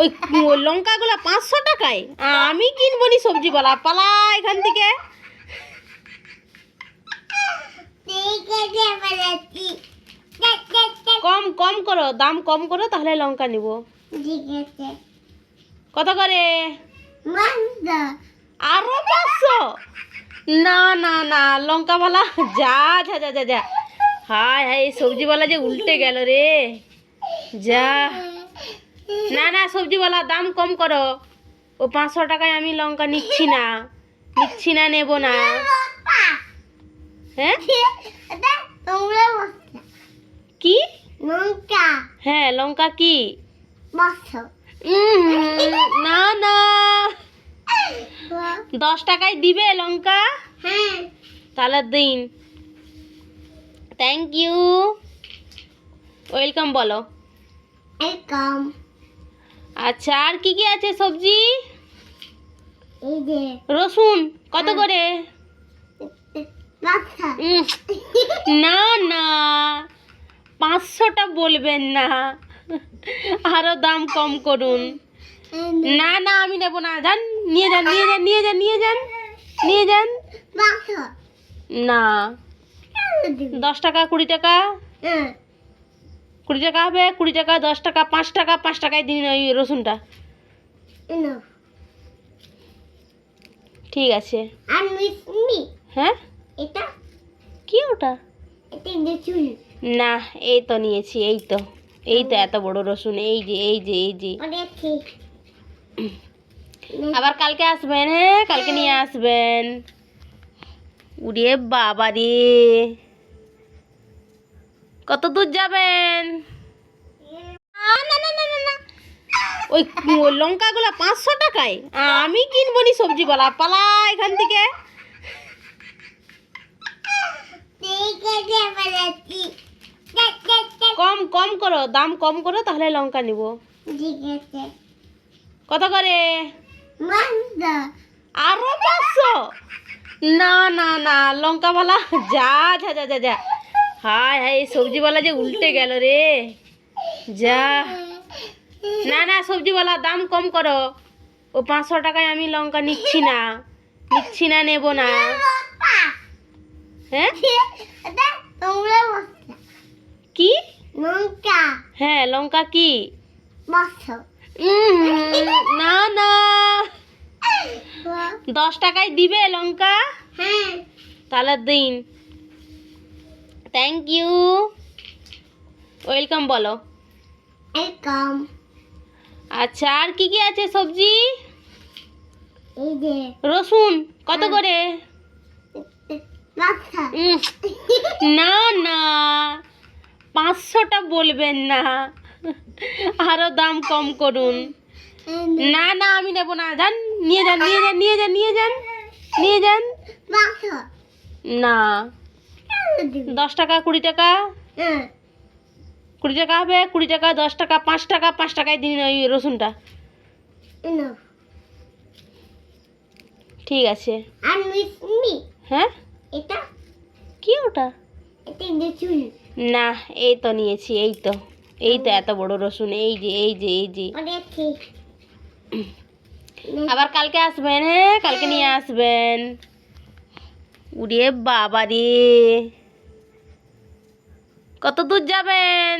ওই লঙ্কাগুলো পাঁচশো টাকায়? আমি কিনবো নি সবজিওয়ালা পালা এখান থেকে। কম কম করো, দাম কম করো, তাহলে লঙ্কা নিব। কত করে? আরও পাঁচশো? না না না লঙ্কা লঙ্কাওয়ালা যা যা যা যা যা। হায় হায় সবজিওয়ালা যে উল্টে গেল রে। যা। না না, সবজিওয়ালা, দাম কম করো। ও পাঁচশো টাকায় আমি লঙ্কা নিচ্ছি না। নিচ্ছি না, নেব না। হ্যাঁ? কি? লঙ্কা হ্যাঁ লঙ্কা কি? না না। দশ টাকায় দিবে লঙ্কা? তাহলে দিন। থ্যাংক ইউ ওয়েলকাম বলো। এরকম আচ্ছা আর কি কি আছে সবজি? এই যে রসুন কত করে? না না পাঁচশোটা বলবেন না। আরও দাম কম করুন। না না আমি নেব না। যান নিয়ে যান নিয়ে যান নিয়ে যান নিয়ে যান নিয়ে যান। না। দশ টাকা কুড়ি টাকা? হ্যাঁ। কুড়ি টাকা হবে কুড়ি টাকা দশ টাকা পাঁচ টাকা পাঁচ টাকায় দিন ওই রসুনটা। ঠিক আছে। হ্যাঁ? এটা? কি ওটা? না এই তো নিয়েছি এই তো। এই তো এত বড় রসুন এই যে এই যে এই যে। আবার কালকে আসবেন হ্যাঁ? কালকে নিয়ে আসবেন। উড়ে বাবা রে। কত দূর যাবেন? ওই লঙ্কাগুলো পাঁচশো টাকায়। আমি কিনবো নি সবজিওয়ালা, পালা এখান থেকে। কম কম করো, দাম কম করো, তাহলে লঙ্কা নিব। কত করে? আরও পাঁচশো? না না না, লঙ্কাওয়ালা, যা যা যা যা যা। হায় হায় এই সবজিওয়ালা যে উল্টে গেল রে। যা। না না সবজিওয়ালা দাম কম করো। ও পাঁচশো টাকায় আমি লঙ্কা নিচ্ছি না। নিচ্ছি না নেব না। হ্যাঁ? কি? লঙ্কা হ্যাঁ লঙ্কা কি? না না। দশ টাকায় দিবে লঙ্কা? হ্যাঁ। তাহলে দিন। থ্যাংক ইউ ওয়েলকাম বলো। এরকম আচ্ছা আর কি কি আছে সবজি? এই যে। রসুন কত করে? বাচ্চা না না পাঁচশোটা বলবেন না। আরও দাম কম করুন। না না আমি নেব না। যান নিয়ে যান নিয়ে যান নিয়ে যান নিয়ে যান নিয়ে যান। না। দশ টাকা কুড়ি টাকা? হ্যাঁ। কুড়ি টাকা হবে কুড়ি টাকা দশ টাকা পাঁচ টাকা পাঁচ টাকায় দিন ওই রসুনটা। ঠিক আছে। হ্যাঁ? এটা? কি ওটা? না এই তো নিয়েছি এই তো। এই তো এত বড় রসুন এই যে এই যে এই যে। আবার কালকে আসবেন হ্যাঁ? কালকে নিয়ে আসবেন। উড়ে বাবা রে কত দূর যাবেন?